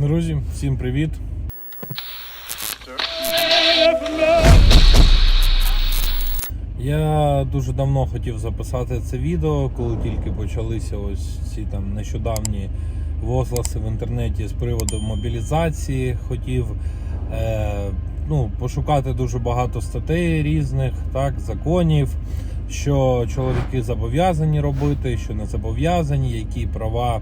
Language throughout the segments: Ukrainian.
Друзі, всім привіт. Я дуже давно хотів записати це відео, коли тільки почалися ось ці там нещодавні возгласи в інтернеті з приводу мобілізації. Хотів е, ну, пошукати дуже багато статей різних, так, законів, що чоловіки зобов'язані робити, що не зобов'язані, які права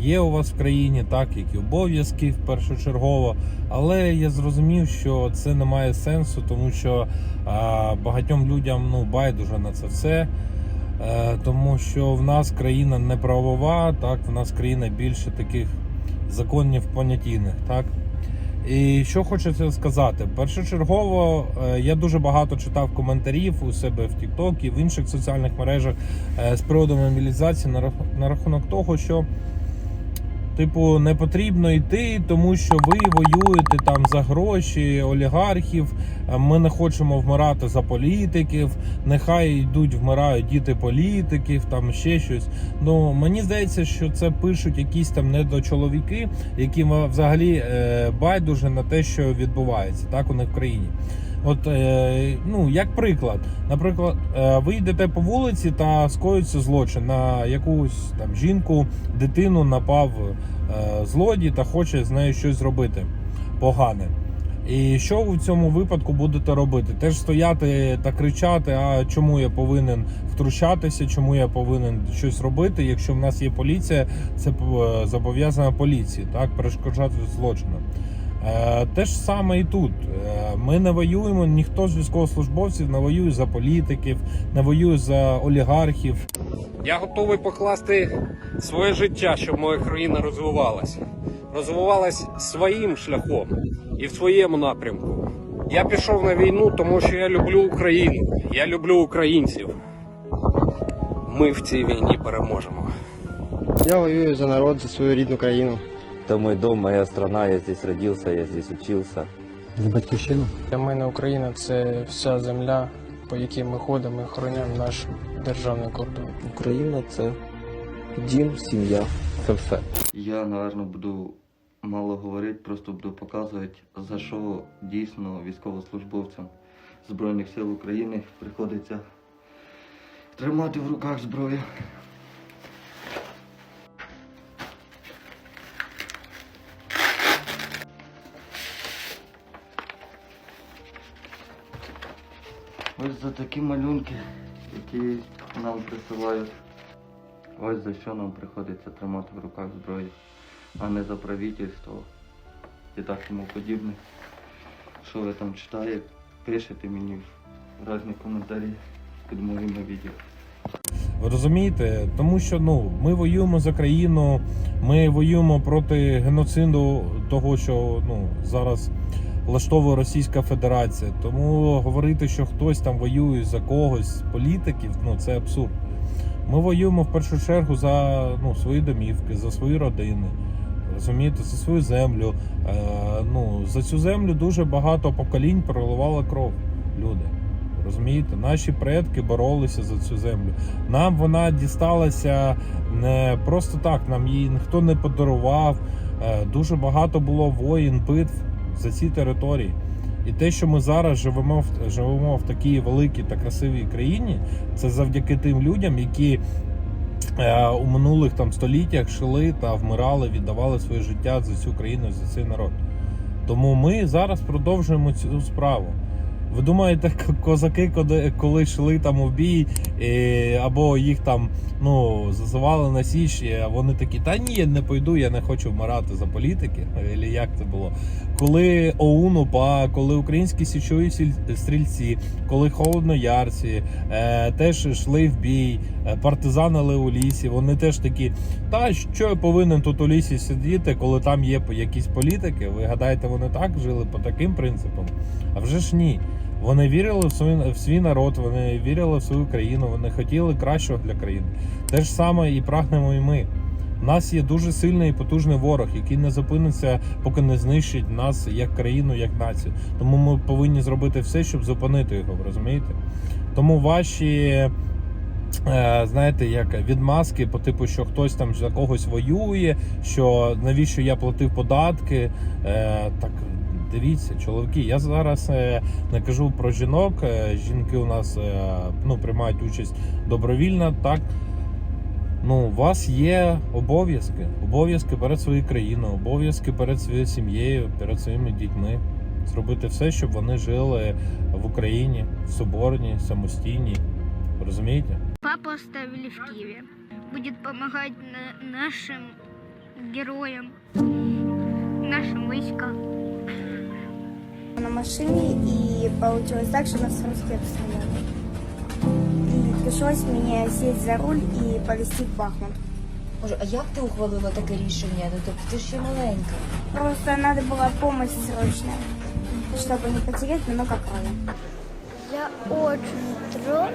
є у вас в країні, так, які обов'язки першочергово. Але я зрозумів, що це не має сенсу, тому що а, багатьом людям ну, байдуже на це все. Е, тому що в нас країна не правова, так, в нас країна більше таких законів понятійних. Так. І що хочеться сказати? Першочергово е, я дуже багато читав коментарів у себе в TikTok і в інших соціальних мережах е, з приводу мобілізації на рах- на рахунок того, що типу не потрібно йти, тому що ви воюєте там за гроші олігархів. е, Ми не хочемо вмирати за політиків. Нехай йдуть, вмирають діти політиків, там ще щось. Ну мені здається, що це пишуть якісь там недочоловіки, яким взагалі е, байдуже на те, що відбувається так у них в країні. От е, ну як приклад, наприклад, е, ви йдете по вулиці та скоїться злочин на якусь там жінку, дитину напав е, злодій та хоче з нею щось зробити погане. І що в цьому випадку будете робити? Теж стояти та кричати: а чому я повинен втручатися, чому я повинен щось робити? Якщо в нас є поліція, це зобов'язана поліції, так перешкоджати злочинам. Е, Те ж саме і тут. Е, Ми не воюємо, ніхто з військовослужбовців не воює за політиків, не воює за олігархів. Я готовий покласти своє життя, щоб моя країна розвивалася. Розвивалась своїм шляхом і в своєму напрямку. Я пішов на війну, тому що я люблю Україну. Я люблю українців. Ми в цій війні переможемо. Я воюю за народ, за свою рідну країну. Это мой дом, моя страна, я здесь родился, я здесь учился. За батьківщину. Для мене Україна це вся земля, по якій ми ходимо і охороняємо наш державний кордон. Україна це дім, сім'я, це все. Я, напевно, буду мало говорити, просто буду показувати, за що дійсно військовослужбовцям Збройних сил України приходиться тримати в руках зброю. За такі малюнки, які нам присилають. Ось за що нам приходиться тримати в руках зброю, а не за правительство і так тому подібне. Що ви там читаєте, пишете мені в різні коментарі під моїми відео. Ви розумієте? Тому що ну ми воюємо за країну, ми воюємо проти геноциду того, що ну зараз влаштовує Російська Федерація. Тому говорити, що хтось там воює за когось з політиків, ну це абсурд. Ми воюємо в першу чергу за ну, свої домівки, за свої родини. Розумієте, за свою землю. Е, ну, за цю землю дуже багато поколінь проливало кров люди. Розумієте, наші предки боролися за цю землю. Нам вона дісталася не просто так, нам її ніхто не подарував. Е, Дуже багато було воїн, битв за ці території. І те, що ми зараз живемо в живемо в такій великій та красивій країні, це завдяки тим людям, які е, у минулих там століттях шили та вмирали, віддавали своє життя за цю країну, за цей народ. Тому ми зараз продовжуємо цю справу. Ви думаєте, козаки, коли, йшли там у бій, або їх там ну, зазивали на січ, вони такі, та ні, я не пойду, я не хочу вмирати за політики. Або як це було? Коли ОУН УПА, коли українські січові стрільці, коли холодноярці е, теж йшли в бій, е, партизанили у лісі, вони теж такі, та що я повинен тут у лісі сидіти, коли там є якісь політики? Ви гадаєте, вони так жили по таким принципам? А вже ж ні. Вони вірили в свій, в свій народ, вони вірили в свою країну, вони хотіли кращого для країни. Те ж саме і прагнемо і ми. У нас є дуже сильний і потужний ворог, який не зупиниться, поки не знищить нас як країну, як націю. Тому ми повинні зробити все, щоб зупинити його. Розумієте? Тому ваші е, знаєте, як відмазки по типу, що хтось там за когось воює, що навіщо я платив податки. Е, Так дивіться, чоловіки, я зараз не кажу про жінок. е, Жінки у нас е, ну, приймають участь добровільно, так. Ну, у вас є обов'язки. Обов'язки перед своєю країною, обов'язки перед своєю сім'єю, перед своїми дітьми. Зробити все, щоб вони жили в Україні, в соборній, самостійній. Розумієте? Папу оставили в Киеве. Будет помогать на- нашим героям, нашим войскам. На машине, и получилось так, что нас русские обстреляли. И пришлось мне сесть за руль и повезти в Бахмут. Боже, а як ти ухвалила таке рішення? Ну тобто ти ще маленька. Просто надо была помощь срочная, чтобы не потерять много крови. Я очень трусся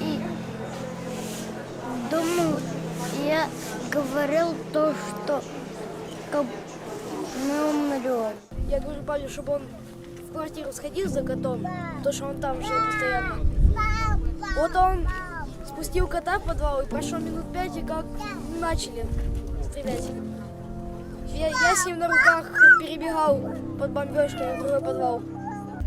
и думал, я говорил то, что как мы умрем. Я говорю папе, чтобы он в квартиру сходил за котом, то что он там жил постоянно. Вот он спустил кота в подвал и прошло минут пять, и как начали стрелять. Я, я с ним на руках перебегал под бомбежкой в другой подвал.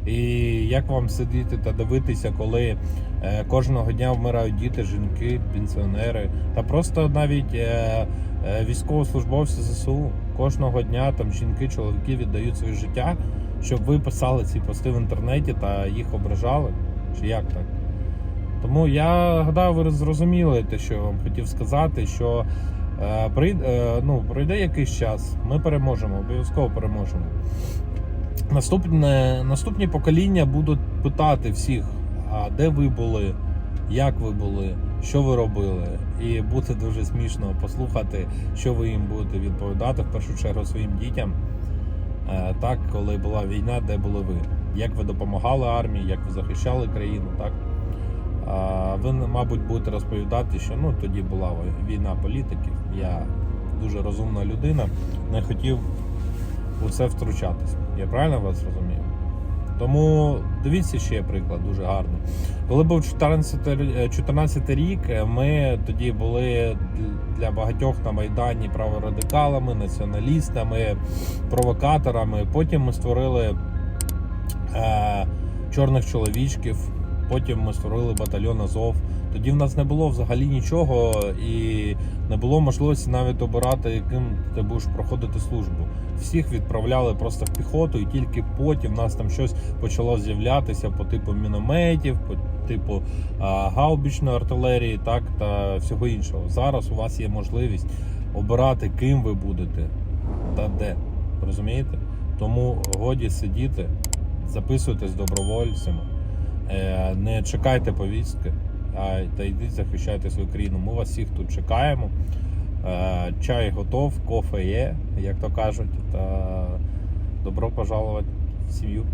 І як вам сидіти та дивитися, коли е, кожного дня вмирають діти, жінки, пенсіонери та просто навіть е, е, військовослужбовці ЗСУ кожного дня там жінки, чоловіки віддають своє життя, щоб ви писали ці пости в інтернеті та їх ображали? Чи як так? Тому я гадаю, ви зрозуміли те, що я вам хотів сказати, що е, прийде, е, ну, пройде якийсь час, ми переможемо, обов'язково переможемо. Наступне, наступні покоління будуть питати всіх, а де ви були, як ви були, що ви робили. І буде дуже смішно послухати, що ви їм будете відповідати в першу чергу своїм дітям. Е, Так, коли була війна, де були ви? Як ви допомагали армії, як ви захищали країну, так? Ви, мабуть, будете розповідати, що ну тоді була війна політиків. Я дуже розумна людина, не хотів у це втручатися. Я правильно вас розумію? Тому дивіться ще приклад дуже гарний. Коли був 14, 14 рік, е, ми тоді були для багатьох на Майдані праворадикалами, націоналістами, провокаторами. Потім ми створили е, чорних чоловічків, потім ми створили батальйон Азов. Тоді в нас не було взагалі нічого і не було можливості навіть обирати, яким ти будеш проходити службу. Всіх відправляли просто в піхоту, і тільки потім в нас там щось почало з'являтися по типу мінометів, по типу а, гаубічної артилерії, так та всього іншого. Зараз у вас є можливість обирати, ким ви будете та де. Розумієте? Тому годі сидіти, записуйтесь добровольцями, не чекайте повістки, а та йдіть захищайте свою країну. Ми вас всіх тут чекаємо. Е, Чай готов, кофе є, як то кажуть. Та добро пожаловать в сім'ю.